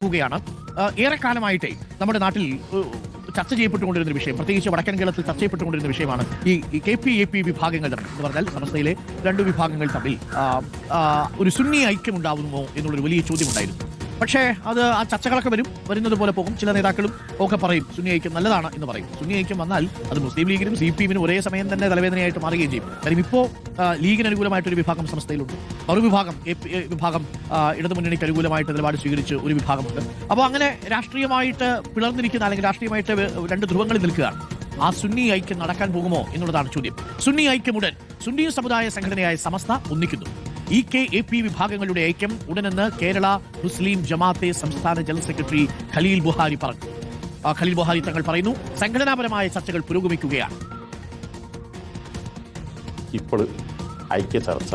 പോവുകയാണ് ഏറെക്കാലമായിട്ടേ നമ്മുടെ നാട്ടിൽ ചർച്ച ചെയ്യപ്പെട്ടുകൊണ്ടിരുന്ന വിഷയം പ്രത്യേകിച്ച് വടക്കൻ കേരളത്തിൽ ചർച്ച ചെയ്യപ്പെട്ടുകൊണ്ടിരുന്ന വിഷയമാണ് ഈ കെ പി എ പി വിഭാഗങ്ങൾ എന്ന് പറഞ്ഞാൽ സമസ്തയിലെ രണ്ട് വിഭാഗങ്ങൾ തമ്മിൽ ഒരു സുന്നി ഐക്യം ഉണ്ടാവുമോ എന്നുള്ളൊരു വലിയ ചോദ്യമുണ്ടായിരുന്നു പക്ഷേ അത് ആ ചർച്ചകളൊക്കെ വരും. വരുന്നത് പോലെ പോകും. ചില നേതാക്കളും ഒക്കെ പറയും സുന്നി ഐക്യം നല്ലതാണ് എന്ന് പറയും. സുന്നി ഐക്യം വന്നാൽ അത് മുസ്ലിം ലീഗിനും സി പി എമ്മിനും ഒരേ സമയം തന്നെ തലവേദനയായിട്ട് മാറുകയും ചെയ്യും. കാര്യം ഇപ്പോൾ ലീഗിന് അനുകൂലമായിട്ടൊരു വിഭാഗം സംസ്ഥയിലുണ്ട്. മറുവിഭാഗം വിഭാഗം ഇടതുമുന്നണിക്ക് അനുകൂലമായിട്ട് നിലപാട് സ്വീകരിച്ച് ഒരു വിഭാഗമുണ്ട്. അപ്പോൾ അങ്ങനെ രാഷ്ട്രീയമായിട്ട് പിളർന്നിരിക്കുന്ന അല്ലെങ്കിൽ രാഷ്ട്രീയമായിട്ട് രണ്ട് ധ്രുവങ്ങളിൽ നിൽക്കുകയാണ്. ആ സുന്നി ഐക്യം നടക്കാൻ പോകുമോ എന്നുള്ളതാണ് ചോദ്യം. സുന്നി ഐക്യമുടൻ സുന്നി സമുദായ സംഘടനയായ സമസ്ത ഒന്നിക്കുന്നു. ഇ കെ എ പി വിഭാഗങ്ങളുടെ ഐക്യം ഉടനെന്ന് കേരള മുസ്ലിം ജമാഅത്തെ സംസ്ഥാന ജനറൽ സെക്രട്ടറി ഖലീൽ ബുഹാരി പറഞ്ഞു. ഖലീൽ ബുഹാരി തങ്ങൾ പറയുന്നു സംഘടനാപരമായ ചർച്ചകൾ പുരോഗമിക്കുകയാണ്. ഇപ്പോൾ ഐക്യ ചർച്ച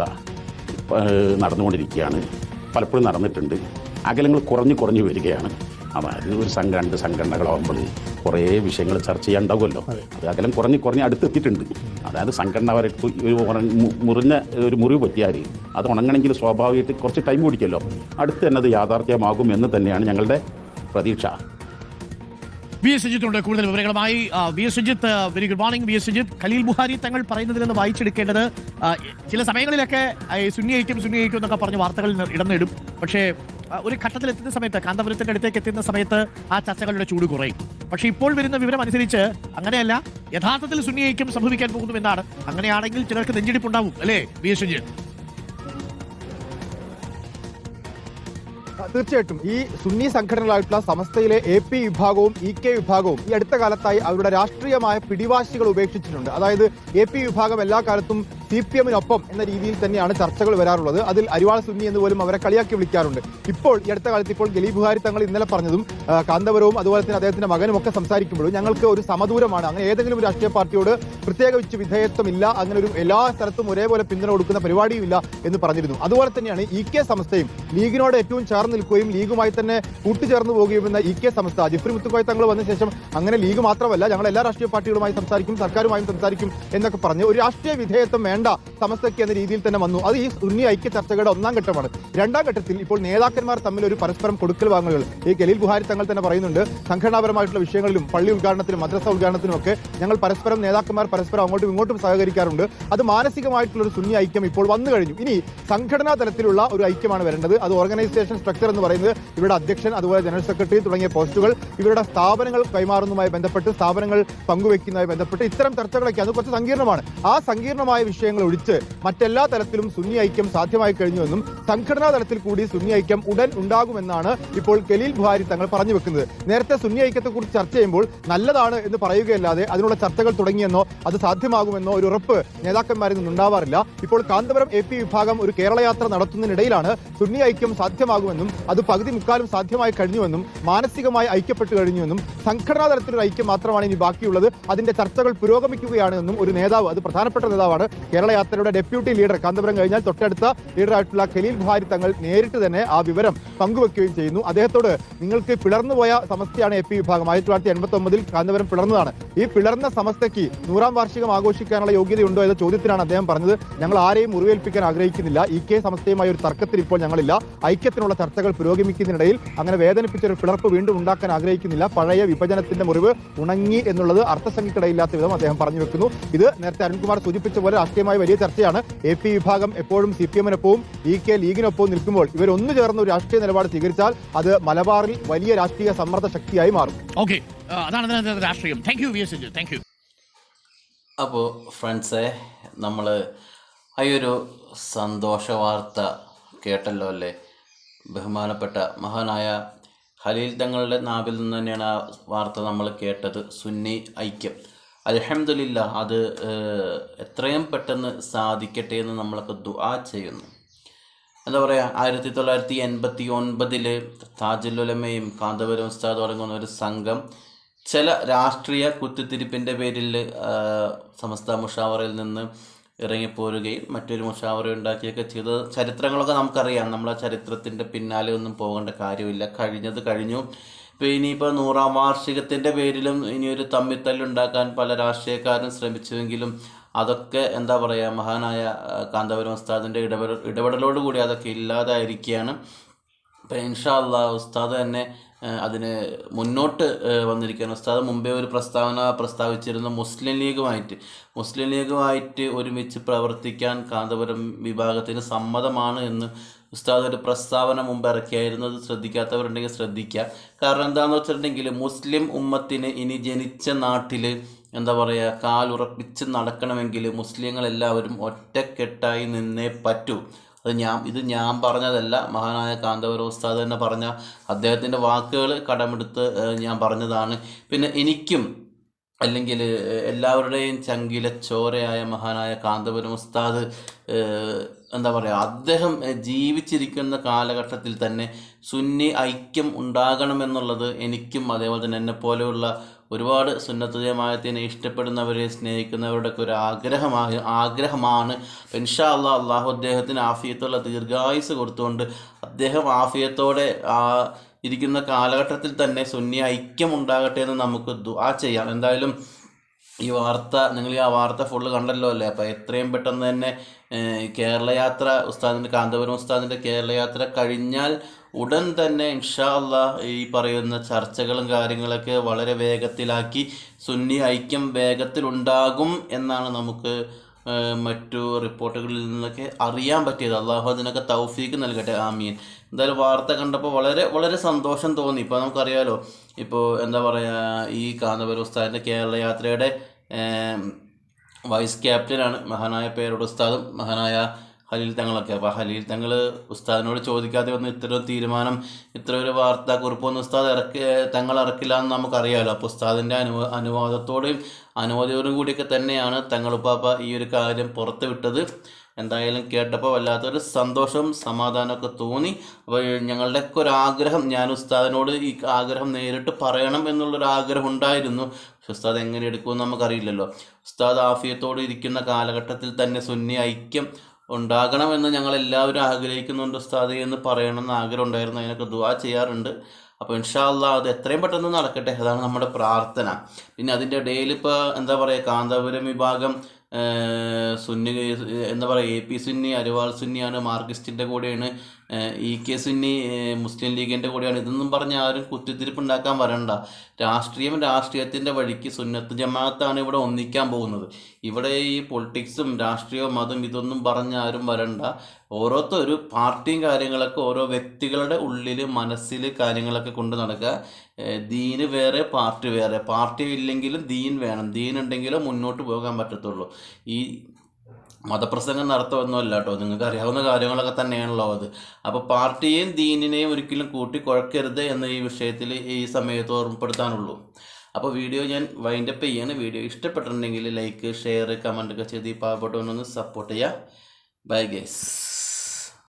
നടന്നുകൊണ്ടിരിക്കുകയാണ്. പലപ്പോഴും നടന്നിട്ടുണ്ട്. അകലങ്ങൾ കുറഞ്ഞു കുറഞ്ഞു വരികയാണ്. അതായത് ഒരു സംഘ രണ്ട് സംഘടനകളാകുമ്പോൾ കുറേ വിഷയങ്ങൾ ചർച്ച ചെയ്യാണ്ടാവുമല്ലോ അത്. അകലം കുറഞ്ഞ് കുറഞ്ഞ് അടുത്തെത്തിയിട്ടുണ്ട്. അതായത് സംഘടന വരെ ഒരു മുറിഞ്ഞ ഒരു മുറിവ് പറ്റിയാൽ അത് ഉണങ്ങണമെങ്കിൽ സ്വാഭാവികമായിട്ട് കുറച്ച് ടൈം പിടിക്കുമല്ലോ. അടുത്ത് തന്നെ അത് യാഥാർത്ഥ്യമാകും എന്ന് തന്നെയാണ് ഞങ്ങളുടെ പ്രതീക്ഷ. വി എസ് സുജിത്തുണ്ട് കൂടുതൽ വിവരങ്ങളുമായി. V S Sujith very good morning V S Sujith Khaleel Bukhari Thangal പറയുന്നതിൽ നിന്ന് വായിച്ചെടുക്കേണ്ടത് ചില സമയങ്ങളിലൊക്കെ സുന്നി ഐക്യം സുന്നി ഐക്യം എന്നൊക്കെ പറഞ്ഞ് വാർത്തകളിൽ ഇടം നേടും പക്ഷേ ഒരു ഘട്ടത്തിൽ എത്തുന്ന സമയത്ത് കാന്തപുരത്തിന്റെ അടുത്തേക്ക് എത്തുന്ന സമയത്ത് ആ ചർച്ചകളുടെ ചൂട് കുറയും. പക്ഷെ ഇപ്പോൾ വരുന്ന വിവരം അനുസരിച്ച് അങ്ങനെയല്ല യഥാർത്ഥത്തിൽ സുന്നി സംഭവിക്കാൻ പോകുന്നു എന്നാണ്. അങ്ങനെയാണെങ്കിൽ ചിലർക്ക് നെഞ്ചിടിപ്പുണ്ടാവും അല്ലേ വി എസ് സുജിത്ത് ആ, തീർച്ചയായിട്ടും. ഈ സുന്നി സംഘടനകളായിട്ടുള്ള സമസ്തയിലെ എ പി വിഭാഗവും ഇ കെ വിഭാഗവും ഈ അടുത്ത കാലത്തായി അവരുടെ രാഷ്ട്രീയമായ പിടിവാശികൾ ഉപേക്ഷിച്ചിട്ടുണ്ട്. അതായത് എ പി വിഭാഗം എല്ലാ കാലത്തും സി പി എമ്മിനൊപ്പം എന്ന രീതിയിൽ തന്നെയാണ് ചർച്ചകൾ വരാറുള്ളത്. അതിൽ അരിവാൾ സുന്നി എന്ന് പോലും അവരെ കളിയാക്കി വിളിക്കാറുണ്ട്. ഇപ്പോൾ ഈ അടുത്ത കാലത്ത് ഇപ്പോൾ ഗലീബ് ബുഹാരി തങ്ങൾ ഇന്നലെ പറഞ്ഞതും കാന്തപുരവും അതുപോലെ തന്നെ അദ്ദേഹത്തിന്റെ മകനും ഒക്കെ സംസാരിക്കുമ്പോഴും ഞങ്ങൾക്ക് ഒരു സമദൂരമാണ്. അങ്ങനെ ഏതെങ്കിലും ഒരു രാഷ്ട്രീയ പാർട്ടിയോട് പ്രത്യേകിച്ച് വിധേയത്വമില്ല അങ്ങനെ ഒരു എല്ലാ സ്ഥലത്തും ഒരേപോലെ പിന്തുണ കൊടുക്കുന്ന പരിപാടിയുമില്ല എന്ന് പറഞ്ഞിരുന്നു. അതുപോലെ തന്നെയാണ് ഇ കെ സംസ്ഥയും ലീഗിനോട് ഏറ്റവും ചേർന്ന് നിൽക്കുകയും ലീഗുമായി തന്നെ കൂട്ടുചേർന്ന് പോകുകയും എന്ന ഇ കെ സംസ്ഥ ജിഫ്രി മുത്തുക്കോയ തങ്ങൾ വന്ന ശേഷം അങ്ങനെ ലീഗ് മാത്രമല്ല ഞങ്ങൾ എല്ലാ രാഷ്ട്രീയ പാർട്ടികളുമായി സംസാരിക്കും സർക്കാരുമായും സംസാരിക്കും എന്നൊക്കെ പറഞ്ഞ് ഒരു രാഷ്ട്രീയ വിധേയത്വം വേണ്ട സമസ്തയ്ക്ക് എന്ന രീതിയിൽ തന്നെ വന്നു. അത് ഈ സുന്നി ഐക്യ ചർച്ചകളുടെ ഒന്നാം ഘട്ടമാണ്. രണ്ടാം ഘട്ടത്തിൽ ഇപ്പോൾ നേതാക്കന്മാർ തമ്മിൽ ഒരു പരസ്പരം കൊടുക്കൽ വാങ്ങലുകൾ. ഈ ഗലീൽ ഗുഹാരി തങ്ങൾ തന്നെ പറയുന്നുണ്ട് സംഘടനാപരമായിട്ടുള്ള വിഷയങ്ങളിലും പള്ളി ഉദ്ഘാടനത്തിലും മദ്രസ ഉദ്ഘാടനത്തിലും ഒക്കെ ഞങ്ങൾ പരസ്പരം നേതാക്കന്മാർ പരസ്പരം അങ്ങോട്ടും ഇങ്ങോട്ടും സഹകരിക്കാറുണ്ട്. അത് മാനസികമായിട്ടുള്ള ഒരു സുന്നി ഐക്യം ഇപ്പോൾ വന്നു കഴിഞ്ഞു. ഇനി സംഘടനാ തലത്തിലുള്ള ഒരു ഐക്യമാണ് വരേണ്ടത്. അത് ഓർഗനൈസേഷൻ സ്ട്രക്ചർ എന്ന് പറയുന്നത് ഇവിടെ അധ്യക്ഷൻ അതുപോലെ ജനറൽ സെക്രട്ടറി തുടങ്ങിയ പോസ്റ്റുകൾ ഇവരുടെ സ്ഥാപനങ്ങൾ കൈമാറുന്നതുമായി ബന്ധപ്പെട്ട് സ്ഥാപനങ്ങൾ പങ്കുവെക്കുന്നതുമായി ബന്ധപ്പെട്ട് ഇത്തരം ചർച്ചകളൊക്കെ അത് കുറച്ച് സങ്കീർണമാണ്. ആ സങ്കീർണമായ വിഷയങ്ങൾ ഒഴിച്ച് മറ്റെല്ലാ തലത്തിലും സുന്നി ഐക്യം സാധ്യമായി കഴിഞ്ഞുവെന്നും സംഘടനാ തലത്തിൽ കൂടി സുന്നി ഐക്യം ഉടൻ ഉണ്ടാകുമെന്നാണ് ഇപ്പോൾ കലീൽ ബുഹാരി തങ്ങൾ പറഞ്ഞു വെക്കുന്നത്. നേരത്തെ സുന്നി ഐക്യത്തെക്കുറിച്ച് ചർച്ച ചെയ്യുമ്പോൾ നല്ലതാണ് എന്ന് പറയുകയല്ലാതെ അതിനുള്ള ചർച്ചകൾ തുടങ്ങിയെന്നോ അത് സാധ്യമാകുമെന്നോ ഒരു ഉറപ്പ് നേതാക്കന്മാരിൽ നിന്നുണ്ടാവാറില്ല. ഇപ്പോൾ കാന്തപുരം എ പി വിഭാഗം ഒരു കേരളയാത്ര നടത്തുന്നതിനിടയിലാണ് സുന്നി ഐക്യം സാധ്യമാകുമെന്നും അത് പകുതി മുക്കാലും സാധ്യമായി കഴിഞ്ഞുവെന്നും മാനസികമായി ഐക്യപ്പെട്ടു കഴിഞ്ഞുവെന്നും സംഘടനാ തലത്തിലൊരു ഐക്യം മാത്രമാണ് ഇനി ബാക്കിയുള്ളത്. അതിന്റെ ചർച്ചകൾ പുരോഗമിക്കുകയാണ് എന്നും ഒരു നേതാവ് അത് പ്രധാനപ്പെട്ട നേതാവാണ് കേരളയാത്രയുടെ ഡെപ്യൂട്ടി ലീഡർ കാന്തപുരം കഴിഞ്ഞാൽ തൊട്ടടുത്ത ലീഡറായിട്ടുള്ള ഖലീൽ ബുഹാരി തങ്ങൾ നേരിട്ട് തന്നെ ആ വിവരം പങ്കുവെക്കുകയും ചെയ്യുന്നു. അദ്ദേഹത്തോട് നിങ്ങൾക്ക് പിളർന്നുപോയ സമസ്തയാണ് എ പി വിഭാഗം. ആയിരത്തി തൊള്ളായിരത്തി എൺപത്തി ഒമ്പതിൽ കാന്തപുരം പിളർന്നതാണ്. ഈ പിളർന്ന സമസ്തയ്ക്ക് നൂറാം വാർഷികം ആഘോഷിക്കാനുള്ള യോഗ്യതയുണ്ടോ എന്ന ചോദ്യത്തിനാണ് അദ്ദേഹം പറഞ്ഞത്. ഞങ്ങൾ ആരെയും മുറിവേൽപ്പിക്കാൻ ആഗ്രഹിക്കുന്നില്ല. ഇ കെ സമസ്തയുമായി ഒരു തർക്കത്തിൽ ഇപ്പോൾ ഞങ്ങളില്ല. ഐക്യത്തിനുള്ള ചർച്ചകൾ പുരോഗമിക്കുന്നതിനിടയിൽ അങ്ങനെ വേദനിപ്പിച്ച ഒരു പിളർപ്പ് വീണ്ടും ഉണ്ടാക്കാൻ ആഗ്രഹിക്കുന്നില്ല. പഴയ വിഭജനത്തിന്റെ മുറിവ് ഉണങ്ങി എന്നുള്ളത് അർത്ഥസംഖ്യക്കിടയില്ലാത്ത വിധം അദ്ദേഹം പറഞ്ഞു വെക്കുന്നു. ഇത് നേരത്തെ അരുൺകുമാർ സൂചിപ്പിച്ച പോലെ രാഷ്ട്രീയമായ വലിയ ചർച്ചയാണ്. എ പി വിഭാഗം എപ്പോഴും സി പി എമ്മിനൊപ്പവും ഇ കെ ലീഗിനൊപ്പവും നിൽക്കുമ്പോൾ ഇവർ ഒന്നു ചേർന്ന് ഒരു രാഷ്ട്രീയ നിലപാട് സ്വീകരിച്ചാൽ അത് മലബാറിൽ വലിയ രാഷ്ട്രീയ സമ്മർദ്ദ ശക്തിയായി മാറും. ഓക്കെ. അതാണ് രാഷ്ട്രീയം. Thank you V S Sujith thank you അപ്പോൾ ഫ്രണ്ട്സെ നമ്മൾ ഈ ഒരു സന്തോഷ വാർത്ത കേട്ടല്ലോ അല്ലേ? ബഹുമാനപ്പെട്ട മഹാനായ ഖലീൽ തങ്ങളുടെ നാവിൽ നിന്ന് തന്നെയാണ് ആ വാർത്ത നമ്മൾ കേട്ടത്. സുന്നി ഐക്യം. അലഹമില്ല അത് എത്രയും പെട്ടെന്ന് സാധിക്കട്ടെ എന്ന് നമ്മളൊക്കെ ദുആ ചെയ്യുന്നു. എന്താ പറയുക ആയിരത്തി തൊള്ളായിരത്തി എൺപത്തി ഒൻപതിൽ താജുലുലമയും കാന്തപുരം ഉസ്താദ് അടങ്ങുന്ന ഒരു സംഘം ചില രാഷ്ട്രീയ കുത്തിത്തിരിപ്പിന്റെ പേരിൽ സമസ്ത മുഷാവറയിൽ നിന്ന് ഇറങ്ങിപ്പോരുകയും മറ്റൊരു മുഷാവറ ഉണ്ടാക്കിയൊക്കെ ചെയ്ത ചരിത്രങ്ങളൊക്കെ നമുക്കറിയാം. നമ്മൾ ആ ചരിത്രത്തിന്റെ പിന്നാലെ ഒന്നും പോകേണ്ട കാര്യമില്ല. കഴിഞ്ഞത് കഴിഞ്ഞു. ഇനിയിപ്പോൾ നൂറാം വാർഷികത്തിന്റെ പേരിലും ഇനിയൊരു തമ്മിത്തല്ലുണ്ടാക്കാൻ പല രാഷ്ട്രീയക്കാരും ശ്രമിച്ചുവെങ്കിലും അതൊക്കെ എന്താ പറയുക മഹാനായ കാന്തപുരം ഉസ്താദിന്റെ ഇടപെടൽ ഇടപെടലോടുകൂടി അതൊക്കെ ഇല്ലാതായിരിക്കുകയാണ്. അപ്പം ഇൻഷാ അല്ല ഉസ്താദ് തന്നെ അതിന് മുന്നോട്ട് വന്നിരിക്കുകയാണ്. ഉസ്താദ് മുമ്പേ ഒരു പ്രസ്താവന പ്രസ്താവിച്ചിരുന്ന മുസ്ലിം ലീഗുമായിട്ട്. മുസ്ലിം ലീഗുമായിട്ട് ഒരുമിച്ച് പ്രവർത്തിക്കാൻ കാന്തപുരം വിഭാഗത്തിന് സമ്മതമാണ് എന്ന് ഉസ്താദ് ഒരു പ്രസ്താവന മുമ്പ് ഇറക്കിയായിരുന്നു. അത് ശ്രദ്ധിക്കാത്തവരുണ്ടെങ്കിൽ ശ്രദ്ധിക്കുക. കാരണം എന്താണെന്ന് വെച്ചിട്ടുണ്ടെങ്കിൽ മുസ്ലിം ഉമ്മത്തിന് ഇനി ജനിച്ച നാട്ടിൽ എന്താ പറയുക കാലുറപ്പിച്ച് നടക്കണമെങ്കിൽ മുസ്ലിങ്ങളെല്ലാവരും ഒറ്റക്കെട്ടായി നിന്നേ പറ്റൂ. അത് ഞാൻ ഇത് ഞാൻ പറഞ്ഞതല്ല. മഹാനായ കാന്തപുരം ഉസ്താദ് തന്നെ പറഞ്ഞ അദ്ദേഹത്തിന്റെ വാക്കുകൾ കടമെടുത്ത് ഞാൻ പറഞ്ഞതാണ്. പിന്നെ എനിക്കും അല്ലെങ്കിൽ എല്ലാവരുടെയും ചങ്കിലെ ചോരയായ മഹാനായ കാന്തപുരം ഉസ്താദ് എന്താ പറയുക അദ്ദേഹം ജീവിച്ചിരിക്കുന്ന കാലഘട്ടത്തിൽ തന്നെ സുന്നി ഐക്യം ഉണ്ടാകണമെന്നുള്ളത് എനിക്കും അതേപോലെ തന്നെ എന്നെ പോലെയുള്ള ഒരുപാട് സുന്നത്ത് ഇഷ്ടപ്പെടുന്നവരെ സ്നേഹിക്കുന്നവരുടെയൊക്കെ ഒരു ആഗ്രഹമായ ആഗ്രഹമാണ്. ഇൻഷാ അള്ളാഹ് അള്ളാഹു അദ്ദേഹത്തിന് ആഫിയത്തുള്ള ദീർഘായുസ് കൊടുത്തുകൊണ്ട് അദ്ദേഹം ആഫിയത്തോടെ ആ ഇരിക്കുന്ന കാലഘട്ടത്തിൽ തന്നെ സുന്നി ഐക്യം ഉണ്ടാകട്ടെ എന്ന് നമുക്ക് ദുആ ചെയ്യാം. എന്തായാലും ഈ വാർത്ത നിങ്ങൾ ആ വാർത്ത ഫുള്ള് കണ്ടല്ലോ അല്ലേ? അപ്പോൾ എത്രയും പെട്ടെന്ന് തന്നെ കേരള കേരളയാത്ര ഉസ്താദിന്റെ കാന്തപുരം ഉസ്താദിന്റെ കേരളയാത്ര കഴിഞ്ഞാൽ ഉടൻ തന്നെ ഇൻഷാ അല്ല ഈ പറയുന്ന ചർച്ചകളും കാര്യങ്ങളൊക്കെ വളരെ വേഗത്തിലാക്കി സുന്നി ഐക്യം വേഗത്തിലുണ്ടാകും എന്നാണ് നമുക്ക് മറ്റു റിപ്പോർട്ടുകളിൽ നിന്നൊക്കെ അറിയാൻ പറ്റിയത്. അള്ളാഹു അതിനൊക്കെ തൗഫീക്ക് നൽകട്ടെ. ആമീൻ. എന്തായാലും വാർത്ത കണ്ടപ്പോൾ വളരെ വളരെ സന്തോഷം തോന്നി. ഇപ്പോൾ നമുക്കറിയാമല്ലോ ഇപ്പോൾ എന്താ പറയുക ഈ കാന്തപുരം ഉസ്താദിന്റെ കേരള യാത്രയുടെ വൈസ് ക്യാപ്റ്റനാണ്. മഹാനായ പേരുടെ ഉസ്താദും മഹാനായ ഹലീൽ തങ്ങളൊക്കെ. അപ്പോൾ ഹലീൽ തങ്ങൾ ഉസ്താദിനോട് ചോദിക്കാതെ വന്ന് ഇത്ര തീരുമാനം ഇത്ര ഒരു വാർത്താ കുറിപ്പൊന്നും ഉസ്താദ് ഇറക്കി തങ്ങൾ ഇറക്കില്ല എന്ന് നമുക്കറിയാമല്ലോ അപ്പോൾ ഉസ്താദിന്റെ അനുവ അനുവാദത്തോടെയും അനുമതിയോടും കൂടിയൊക്കെ തന്നെയാണ് തങ്ങളുപ്പാപ്പ ഈ ഒരു കാര്യം പുറത്ത് വിട്ടത്. എന്തായാലും കേട്ടപ്പോൾ വല്ലാത്തൊരു സന്തോഷവും സമാധാനമൊക്കെ തോന്നി. അപ്പോൾ ഞങ്ങളുടെയൊക്കെ ഒരു ആഗ്രഹം ഞാൻ ഉസ്താദിനോട് ഈ ആഗ്രഹം നേരിട്ട് പറയണം എന്നുള്ളൊരു ആഗ്രഹം ഉണ്ടായിരുന്നു. പക്ഷെ ഉസ്താദ് എങ്ങനെ എടുക്കുമെന്ന് നമുക്കറിയില്ലല്ലോ. ഉസ്താദ് ആഫിയത്തോട് ഇരിക്കുന്ന കാലഘട്ടത്തിൽ തന്നെ സുന്നി ഐക്യം ഉണ്ടാകണമെന്ന് ഞങ്ങൾ എല്ലാവരും ആഗ്രഹിക്കുന്നുണ്ട് ഉസ്താദ് എന്ന് പറയണമെന്ന് ആഗ്രഹം ഉണ്ടായിരുന്നു അതിനൊക്കെ ദുവാ ചെയ്യാറുണ്ട്. അപ്പോൾ ഇൻഷാ അള്ളാ അത് എത്രയും പെട്ടെന്ന് നടക്കട്ടെ. അതാണ് നമ്മുടെ പ്രാർത്ഥന. പിന്നെ അതിന്റെ ഇടയിൽ ഇപ്പോൾ എന്താ പറയുക കാന്തപുരം വിഭാഗം സുന്നി എന്താ പറയുക എ പി സുന്നി അരിവാൾ സുന്നിയാണ് മാർക്സിസ്റ്റിന്റെ കൂടെയാണ്. ഇ കെ സുന്നി മുസ്ലിം ലീഗിന്റെ കൂടെയാണ്. ഇതൊന്നും പറഞ്ഞ് ആരും കുത്തിത്തിരിപ്പ് ഉണ്ടാക്കാൻ വരണ്ട. രാഷ്ട്രീയം രാഷ്ട്രീയത്തിന്റെ വഴിക്ക് സുന്നത്ത് ജമാഅത്താണ് ഇവിടെ ഒന്നിക്കാൻ പോകുന്നത്. ഇവിടെ ഈ പൊളിറ്റിക്സും രാഷ്ട്രീയവും അതും ഇതൊന്നും പറഞ്ഞ് ആരും വരണ്ട. ഓരോരുത്തരും പാർട്ടിയും കാര്യങ്ങളൊക്കെ ഓരോ വ്യക്തികളുടെ ഉള്ളിൽ മനസ്സിൽ കാര്യങ്ങളൊക്കെ കൊണ്ട് നടക്കുക. ദീന് വേറെ പാർട്ടി വേറെ. പാർട്ടി ഇല്ലെങ്കിലും ദീൻ വേണം. ദീൻ ഉണ്ടെങ്കിലും മുന്നോട്ട് പോകാൻ പറ്റത്തുള്ളൂ. ഈ മതപ്രസംഗം നടത്തുമെന്നല്ല കേട്ടോ. നിങ്ങൾക്ക് അറിയാവുന്ന കാര്യങ്ങളൊക്കെ തന്നെയാണല്ലോ അത്. അപ്പോൾ പാർട്ടിയെയും ദീനിനെയും ഒരിക്കലും കൂട്ടി കുഴക്കരുത് എന്ന ഈ വിഷയത്തിൽ ഈ സമയത്ത് ഓർമ്മപ്പെടുത്താനുള്ളൂ. അപ്പോൾ വീഡിയോ ഞാൻ വൈൻഡപ്പ് ചെയ്യാണ്. വീഡിയോ ഇഷ്ടപ്പെട്ടിട്ടുണ്ടെങ്കിൽ ലൈക്ക് ഷെയർ കമന്റ് ഒക്കെ ചെയ്ത് ഈ പാവപ്പെട്ടവനൊന്ന് സപ്പോർട്ട് ചെയ്യുക ബൈ ഗേസ്